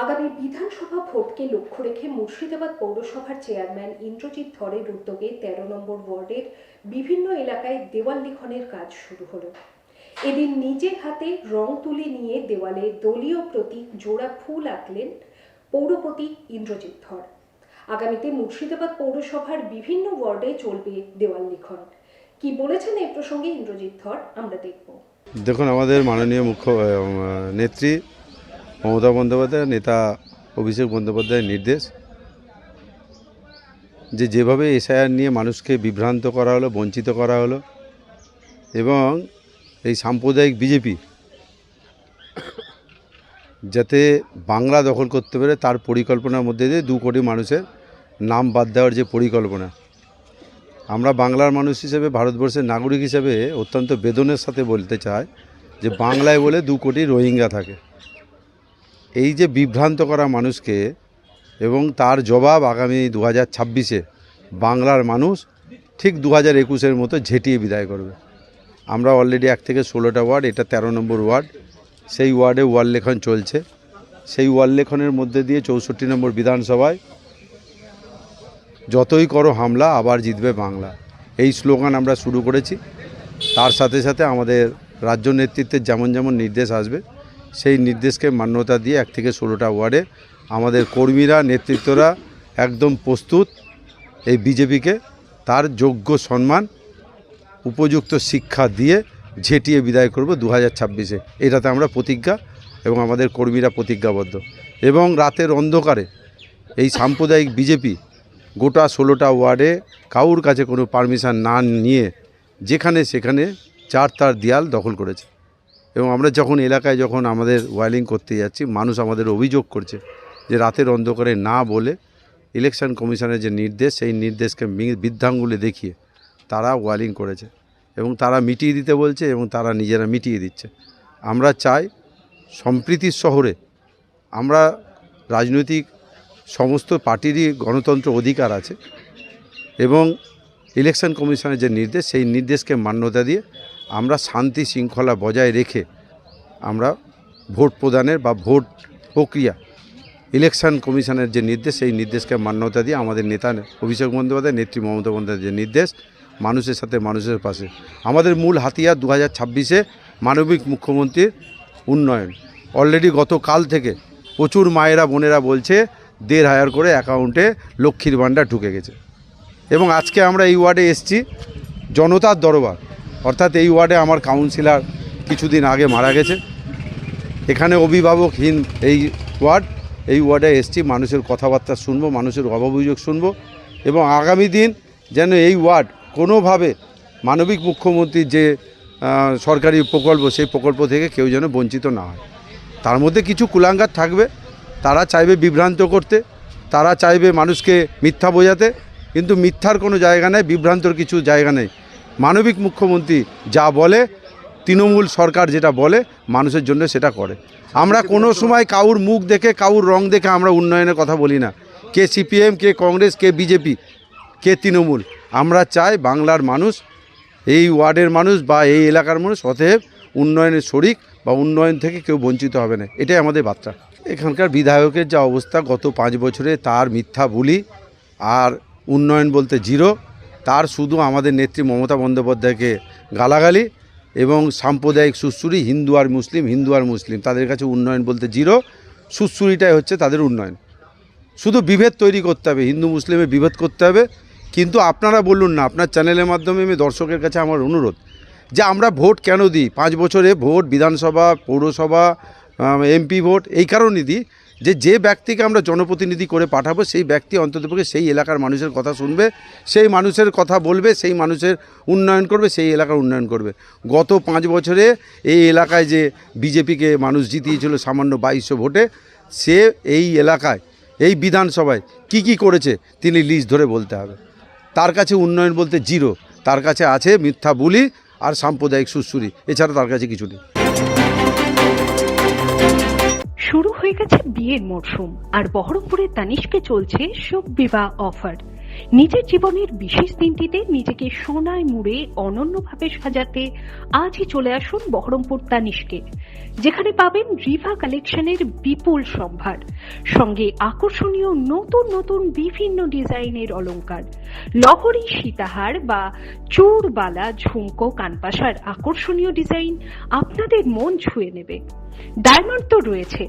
আগামী বিধানসভা ভোটকে লক্ষ্য রেখে মুর্শিদাবাদ পৌরসভার চেয়ারম্যান ইন্দ্রজিৎ ধরের উদ্যোগে তেরো নম্বর ওয়ার্ডের বিভিন্ন এলাকায় দেওয়াল লিখনের কাজ শুরু হলো। এদিন নিজের হাতে রং তুলি নিয়ে দেওয়ালে দলীয় প্রতীক জোড়া ফুল আঁকলেন পৌরপতি ইন্দ্রজিৎ ধর। আগামীতে মুর্শিদাবাদ পৌরসভার বিভিন্ন ওয়ার্ডে চলবে দেওয়াল লিখন। কি বলেছেন এই প্রসঙ্গে ইন্দ্রজিৎ ধর, আমরা দেখব। দেখুন, আমাদের মাননীয় মুখ্য নেত্রী মমতা বন্দ্যোপাধ্যায়, নেতা অভিষেক বন্দ্যোপাধ্যায়ের নির্দেশ যে যেভাবে এসআইআর নিয়ে মানুষকে বিভ্রান্ত করা হলো, বঞ্চিত করা হলো, এবং এই সাম্প্রদায়িক বিজেপি যাতে বাংলা দখল করতে পারে তার পরিকল্পনার মধ্যে দিয়ে দু কোটি মানুষের নাম বাদ দেওয়ার যে পরিকল্পনা, আমরা বাংলার মানুষ হিসেবে, ভারতবর্ষের নাগরিক হিসেবে অত্যন্ত বেদনের সাথে বলতে চাই যে বাংলায় বলে দু কোটি রোহিঙ্গা থাকে। এই যে বিভ্রান্ত করা মানুষকে এবং তার জবাব আগামী দু হাজার ছাব্বিশে বাংলার মানুষ ঠিক দু হাজার একুশের মতো ঝেঁটিয়ে বিদায় করবে। আমরা অলরেডি এক থেকে ষোলোটা ওয়ার্ড, এটা তেরো নম্বর ওয়ার্ড, সেই ওয়ার্ডে ওয়াল লেখন চলছে। সেই ওয়াল লেখনের মধ্যে দিয়ে চৌষট্টি নম্বর বিধানসভায় যতই করো হামলা, আবার জিতবে বাংলা। এই স্লোগান আমরা শুরু করেছি। তার সাথে সাথে আমাদের রাজ্য নেতৃত্বের যেমন যেমন নির্দেশ আসবে সেই নির্দেশকে মান্যতা দিয়ে এক থেকে ষোলোটা ওয়ার্ডে আমাদের কর্মীরা, নেতৃত্বরা একদম প্রস্তুত এই বিজেপিকে তার যোগ্য সম্মান, উপযুক্ত শিক্ষা দিয়ে ঝেঁটিয়ে বিদায় করব দু হাজার ছাব্বিশে। এটাতে আমরা প্রতিজ্ঞা এবং আমাদের কর্মীরা প্রতিজ্ঞাবদ্ধ। এবং রাতের অন্ধকারে এই সাম্প্রদায়িক বিজেপি গোটা ষোলোটা ওয়ার্ডে কাউর কাছে কোনো পারমিশন না নিয়ে যেখানে সেখানে চার তার দেয়াল দখল করেছে। এবং আমরা যখন এলাকায় যখন আমাদের ওয়াইলিং করতে যাচ্ছি, মানুষ আমাদের অভিযোগ করছে যে রাতের অন্ধকারে না বলে ইলেকশন কমিশনের যে নির্দেশ, সেই নির্দেশকে বৃদ্ধাঙ্গুলে দেখিয়ে তারা ওয়ালিং করেছে এবং তারা মিটিয়ে দিতে বলছে এবং তারা নিজেরা মিটিয়ে দিচ্ছে। আমরা চাই সম্প্রীতির শহরে আমরা রাজনৈতিক সমস্ত পার্টিরই গণতন্ত্র অধিকার আছে এবং ইলেকশন কমিশনের যে নির্দেশ, সেই নির্দেশকে মান্যতা দিয়ে আমরা শান্তি শৃঙ্খলা বজায় রেখে আমরা ভোট প্রদানের বা ভোট প্রক্রিয়া, ইলেকশন কমিশনের যে নির্দেশ, সেই নির্দেশকে মান্যতা দিয়ে আমাদের নেতা অভিষেক বন্দ্যোপাধ্যায়, নেত্রী মমতা বন্দ্যোপাধ্যায়ের যে নির্দেশ, মানুষের সাথে মানুষের পাশে। আমাদের মূল হাতিয়ার দু হাজার ছাব্বিশে মানবিক মুখ্যমন্ত্রীর উন্নয়ন। অলরেডি গতকাল থেকে প্রচুর মায়েরা, বোনেরা বলছে, দেড় হাজার করে অ্যাকাউন্টে লক্ষ্মীর ভাণ্ডার ঢুকে গেছে। এবং আজকে আমরা এই ওয়ার্ডে এসছি জনতার দরবার। অর্থাৎ এই ওয়ার্ডে আমার কাউন্সিলর কিছুদিন আগে মারা গেছে। এখানে অভিভাবকহীন এই ওয়ার্ড, এই ওয়ার্ডে এসছি, মানুষের কথাবার্তা শুনব, মানুষের অভাবভিযোগ শুনব এবং আগামী দিন যেন এই ওয়ার্ড কোনোভাবে মানবিক মুখ্যমন্ত্রীর যে সরকারি প্রকল্প, সেই প্রকল্প থেকে কেউ যেন বঞ্চিত না হয়। তার মধ্যে কিছু কুলাঙ্গার থাকবে, তারা চাইবে বিভ্রান্ত করতে, তারা চাইবে মানুষকে মিথ্যা বোঝাতে, কিন্তু মিথ্যার কোনো জায়গা নেই, বিভ্রান্তর কিছু জায়গা নেই। মানবিক মুখ্যমন্ত্রী যা বলে, তৃণমূল সরকার যেটা বলে, মানুষের জন্য সেটা করে। আমরা কোনো সময় কাউর মুখ দেখে, কাউর রং দেখে আমরা উন্নয়নের কথা বলি না। কে সিপিএম, কে কংগ্রেস, কে বিজেপি, কে তৃণমূল। আমরা চাই বাংলার মানুষ, এই ওয়ার্ডের মানুষ বা এই এলাকার মানুষ অতএব উন্নয়নের শরিক বা উন্নয়ন থেকে কেউ বঞ্চিত হবে না। এটাই আমাদের বার্তা। এখানকার বিধায়কের যা অবস্থা, গত পাঁচ বছরে তার মিথ্যা বুলি আর উন্নয়ন বলতে জিরো। তার শুধু আমাদের নেত্রী মমতা বন্দ্যোপাধ্যায়কে গালাগালি এবং সাম্প্রদায়িক সুশ্রুরি হিন্দু আর মুসলিম, হিন্দু আর মুসলিম, তাদের কাছে উন্নয়ন বলতে জিরো। সুশ্রুরিটাই হচ্ছে তাদের উন্নয়ন। শুধু বিভেদ তৈরি করতে হবে, হিন্দু মুসলিমে বিভেদ করতে হবে। কিন্তু আপনারা বলুন না, আপনার চ্যানেলের মাধ্যমে আমি দর্শকের কাছে আমার অনুরোধ যে আমরা ভোট কেন দিই? পাঁচ বছরে ভোট, বিধানসভা, পৌরসভা এমপি ভোট, এই কারণেই দিই। যে যে ব্যক্তিকে আমরা জনপ্রতিনিধি করে পাঠাবো, সেই ব্যক্তি অন্ততপক্ষে সেই এলাকার মানুষের কথা শুনবে, সেই মানুষের কথা বলবে, সেই মানুষের উন্নয়ন করবে, সেই এলাকার উন্নয়ন করবে। গত পাঁচ বছরে এই এলাকায় যে বিজেপিকে মানুষ জিতিয়েছিল সামান্য বাইশশো ভোটে, সে এই এলাকায়, এই বিধানসভায় কি কি করেছে তিনি লিস্ট ধরে বলতে হবে। তার কাছে উন্নয়ন বলতে জিরো, তার কাছে আছে মিথ্যা বুলি আর সাম্প্রদায়িক সুশ্রুরি এছাড়া তার কাছে কিছু নেই। শুরু হয়ে গেছে বিয়ের মরশুম আর বহরমপুরের তানিষ্কে চলছে শুভ বিবাহ অফার। নিজের জীবনের বিশেষ দিনটিতে নিজেকে সোনায় মুড়ে অনন্যভাবে সাজাতে আজই চলে আসুন বহরমপুর তানিশকে যেখানে পাবেন রিভা কালেকশনের বিপুল সম্ভার, সঙ্গে আকর্ষণীয় নতুন নতুন বিভিন্ন ডিজাইনের অলংকার, লহরী, সীতাহার বা চূড়বালা ঝুমকো কানপাশার আকর্ষণীয় ডিজাইন আপনাদের মন ছুঁয়ে নেবে। ডায়মন্ড তো রয়েছে